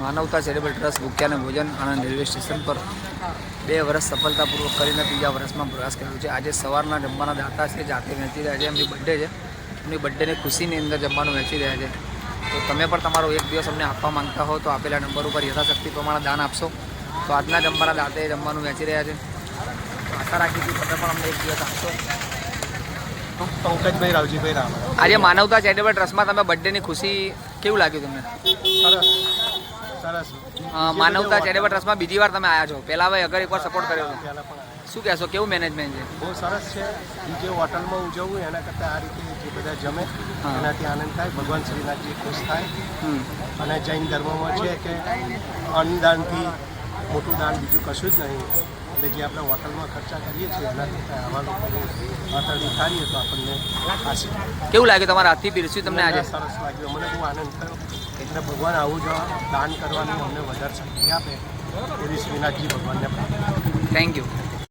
માનવતા charitable trust ભૂખ્યાને ભોજન Anand railway station પર બે વર્ષ સફળતાપૂર્વક કરીને ત્રીજા વર્ષમાં પ્રયાસ કર્યો છે. આજે સવારના જમવાના દાતા છે જાતે વહેંચી રહ્યા છે. એમની બર્થડે છે. એમની બર્થડેની ખુશીની અંદર જમવાનું વહેંચી રહ્યા છે. તો તમે પણ તમારો એક દિવસ અમને આપવા માંગતા હો તો આપેલા નંબર ઉપર યથાશક્તિ પ્રમાણે દાન આપશો. તો આજના જમવાના દાતે જમવાનું વહેંચી રહ્યા છે. આશા રાખી છું તમે પણ અમને એક દિવસ આપશો. પંકજભાઈ રાવજીભાઈ રામ આજે માનવતા ચેરિટેબલ ટ્રસ્ટમાં તમે બર્થડેની ખુશી કેવું લાગ્યું તમને? સરસ. સરસ. માનવતા ચેરિટેબલ ટ્રસ્ટમાં બીજી વાર તમે આવ્યા છો. પહેલા હવે અગર એકવાર સપોર્ટ કર્યો હતો શું કહેશો કેવું મેનેજમેન્ટ છે? બહુ સરસ છે. જે હોટલમાં ઉજવવું એના કરતાં આ રીતે જે બધા જમે એનાથી આનંદ થાય ભગવાન શ્રીનાથજી ખુશ થાય. અને જૈન ધર્મમાં છે કે અન્નદાનથી મોટું દાન બીજું કશું જ નહીં. એટલે જે આપણે હોટલમાં ખર્ચા કરીએ છીએ એના કરતાં આવા લોકોને હોટલની ખાઈએ તો આપણને આશી કેવું લાગે તમારા હાથથી પીરસ્યું તમને આજે? સરસ લાગ્યું. મને બહુ આનંદ થયો. એટલે ભગવાન આવું જ દાન કરવાની અમને વધારે શક્તિ આપે એવી શ્રીનાથજી ભગવાનને પ્રાર્થના થેન્ક યુ